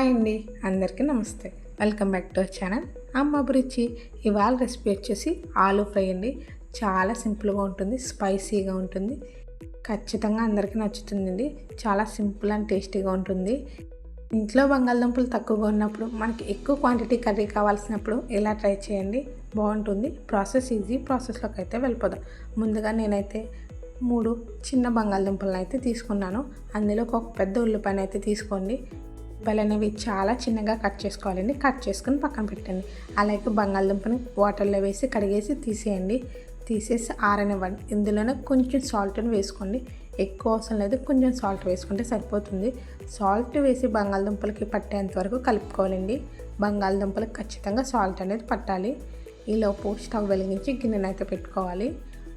Hi అండి అందరికీ నమస్తే. Welcome back to our channel. Amma Abhiruchi. ఇవాళ రెసిపీ వచ్చేసి ఆలూ ఫ్రై అండి. చాలా సింపుల్గా ఉంటుంది స్పైసీగా ఉంటుంది. ఖచ్చితంగా అందరికీ నచ్చుతుందండి. చాలా సింపుల్ అండ్ టేస్టీగా ఉంటుంది. ఇంట్లో బంగాళదుంపలు తక్కువగా ఉన్నప్పుడు మనకి ఎక్కువ క్వాంటిటీ కర్రీ కావాల్సినప్పుడు ఇలా ట్రై చేయండి. బాగుంటుంది. Process easy. ప్రాసెస్లోకి అయితే వెళ్ళిపోదాం. ముందుగా నేనైతే మూడు చిన్న బంగాళదుంపలను అయితే తీసుకున్నాను. అందులో ఒక పెద్ద ఉల్లిపాయను అయితే తీసుకోండి. ఉల్లిపాయలు అనేవి చాలా చిన్నగా కట్ చేసుకోవాలండి. కట్ చేసుకుని పక్కన పెట్టండి. అలాగే బంగాళదుంపని వాటర్లో వేసి కడిగేసి తీసేయండి. తీసేసి ఆరనివ్వండి. ఇందులోనే కొంచెం సాల్ట్ని వేసుకోండి. ఎక్కువ అవసరం లేదు. కొంచెం సాల్ట్ వేసుకుంటే సరిపోతుంది. సాల్ట్ వేసి బంగాళదుంపలకి పట్టేంత వరకు కలుపుకోవాలండి. బంగాళదుంపలకు ఖచ్చితంగా సాల్ట్ అనేది పట్టాలి. ఈలోపు స్టవ్ వెలిగించి గిన్నెనైతే పెట్టుకోవాలి.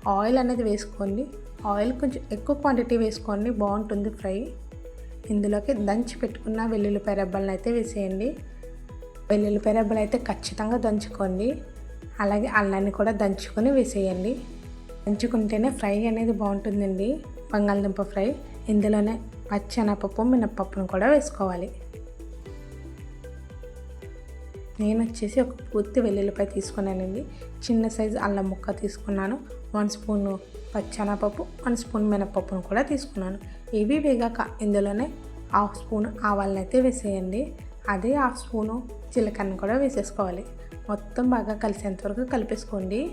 ఆయిల్ అనేది వేసుకోండి. ఆయిల్ కొంచెం ఎక్కువ క్వాంటిటీ వేసుకోండి. బాగుంటుంది ఫ్రై. ఇందులోకి దంచి పెట్టుకున్న వెల్లుల్లిపాయ రెబ్బలను అయితే వేసేయండి. వెల్లుల్లిపాయ రెబ్బలు అయితే ఖచ్చితంగా దంచుకోండి. అలాగే అల్లాన్ని కూడా దంచుకొని వేసేయండి. దంచుకుంటేనే ఫ్రై అనేది బాగుంటుందండి. బంగాళదుంప ఫ్రై. ఇందులోనే పచ్చెనపప్పు మినప్పప్పును కూడా వేసుకోవాలి. నేను వచ్చేసి ఒక పూర్తి వెల్లుల్లిపాయ తీసుకున్నానండి. చిన్న సైజు అల్లం ముక్క తీసుకున్నాను. వన్ స్పూన్ పచ్చనపప్పు వన్ స్పూన్ మినపప్పును కూడా తీసుకున్నాను. ఇవి వేగాక ఇందులోనే హాఫ్ స్పూన్ ఆవాలను అయితే వేసేయండి. అదే హాఫ్ స్పూను జీలకర్రను కూడా వేసేసుకోవాలి. మొత్తం బాగా కలిసేంత వరకు కలిపేసుకోండి.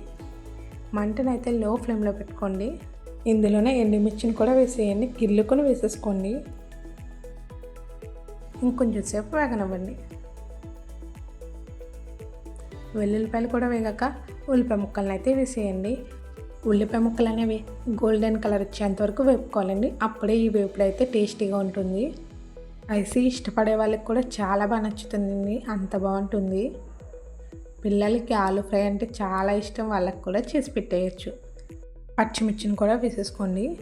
మంటనైతే లో ఫ్లేమ్లో పెట్టుకోండి. ఇందులోనే ఎండుమిర్చిని కూడా వేసేయండి. గిల్లుకొని వేసేసుకోండి. ఇంకొంచెం సేపు వేగనివ్వండి. వెల్లుల్లిపాయలు కూడా వేగాక ఉల్లిపాయ ముక్కలను అయితే వేసేయండి. ఉల్లిపాయ ముక్కలు అనేవి గోల్డెన్ కలర్ వచ్చేంత వరకు వేపుకోవాలండి. అప్పుడే ఈ వేపుడు అయితే టేస్టీగా ఉంటుంది. స్పైసీ ఇష్టపడే వాళ్ళకి కూడా చాలా బాగా నచ్చుతుందండి. అంత బాగుంటుంది. పిల్లలకి ఆలు ఫ్రై అంటే చాలా ఇష్టం. వాళ్ళకి కూడా చేసి పెట్టేయచ్చు. పచ్చిమిర్చిని కూడా వేసేసుకోండి.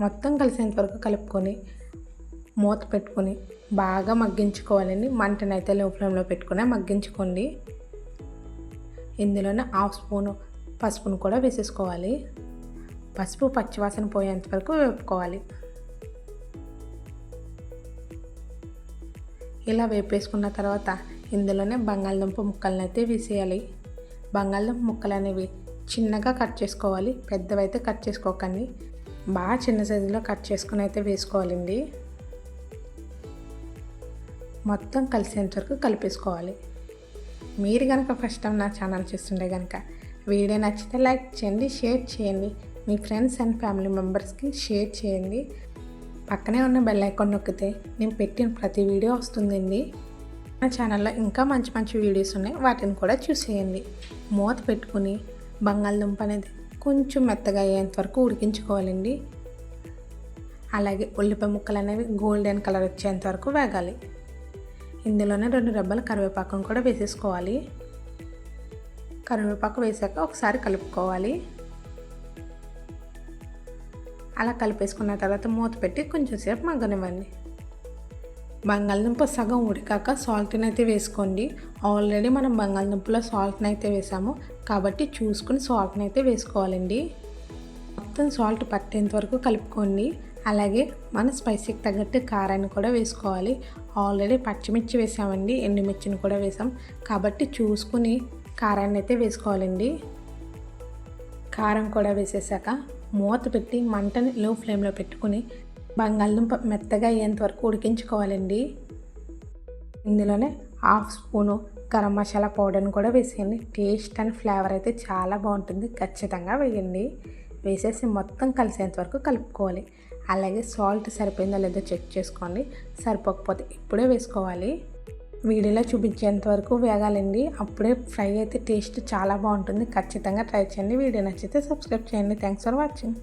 మొత్తం కలిసేంత వరకు కలుపుకొని మూత పెట్టుకొని బాగా మగ్గించుకోవాలండి. మంటనైతే లో ఫ్లేమ్లో పెట్టుకుని మగ్గించుకోండి. ఇందులోనే హాఫ్ స్పూను పసుపును కూడా వేసేసుకోవాలి. పసుపు పచ్చివాసన పోయేంత వరకు వేపుకోవాలి. ఇలా వేపేసుకున్న తర్వాత ఇందులోనే బంగాళదుంప ముక్కలను అయితే వేసేయాలి. బంగాళదుంప ముక్కలు అనేవి చిన్నగా కట్ చేసుకోవాలి. పెద్దవైతే కట్ చేసుకోకండి. బాగా చిన్న సైజులో కట్ చేసుకుని అయితే వేసుకోవాలండి. మొత్తం కలిసేంత వరకు కలిపేసుకోవాలి. మీరు కనుక ఫస్ట్ టైం నా ఛానల్ చూస్తుంటే కనుక వీడియో నచ్చితే లైక్ చేయండి షేర్ చేయండి. మీ ఫ్రెండ్స్ అండ్ ఫ్యామిలీ మెంబర్స్కి షేర్ చేయండి. పక్కనే ఉన్న బెల్ ఐకాన్ నొక్కితే నేను పెట్టిన ప్రతి వీడియో వస్తుందండి. నా ఛానల్లో ఇంకా మంచి మంచి వీడియోస్ ఉన్నాయి. వాటిని కూడా చూసేయండి. మూత పెట్టుకుని బంగాళదుంప అనేది కొంచెం మెత్తగా అయ్యేంత వరకు ఉడికించుకోవాలండి. అలాగే ఉల్లిపాయ ముక్కలు అనేవి గోల్డెన్ కలర్ వచ్చేంత వరకు వేగాలి. ఇందులోనే రెండు రెబ్బల కరివేపాకును కూడా వేసేసుకోవాలి. కరివేపాకు వేసాక ఒకసారి కలుపుకోవాలి. అలా కలిపేసుకున్న తర్వాత మూత పెట్టి కొంచెం సేపు మగ్గనివ్వండి. బంగాళదుంప సగం ఉడికాక సాల్ట్ని అయితే వేసుకోండి. ఆల్రెడీ మనం బంగాళదుంపలో సాల్ట్ని అయితే వేసాము కాబట్టి చూసుకుని సాల్ట్ని అయితే వేసుకోవాలండి. మొత్తం సాల్ట్ పట్టేంత వరకు కలుపుకోండి. అలాగే మన స్పైసీకి తగ్గట్టు కారాన్ని కూడా వేసుకోవాలి. ఆల్రెడీ పచ్చిమిర్చి వేసామండి ఎండుమిర్చిని కూడా వేసాం. కాబట్టి చూసుకుని కారాన్ని అయితే వేసుకోవాలండి. కారం కూడా వేసేసాక మూత పెట్టి మంటని లో ఫ్లేమ్లో పెట్టుకుని బంగాళదుంప మెత్తగా అయ్యేంత వరకు ఉడికించుకోవాలండి. ఇందులోనే హాఫ్ స్పూను గరం మసాలా పౌడర్ని కూడా వేసేయండి. టేస్ట్ అండ్ ఫ్లేవర్ అయితే చాలా బాగుంటుంది. ఖచ్చితంగా వేయండి. వేసేసి మొత్తం కలిసేంత వరకు కలుపుకోవాలి. అలాగే సాల్ట్ సరిపోయిందో లేదో చెక్ చేసుకోండి. సరిపోకపోతే ఇప్పుడే వేసుకోవాలి. వీడియోలో చూపించేంత వరకు వేగాలండి. అప్పుడే ఫ్రై అయితే టేస్ట్ చాలా బాగుంటుంది. ఖచ్చితంగా ట్రై చేయండి. వీడియో నచ్చితే సబ్స్క్రైబ్ చేయండి. Thanks for watching.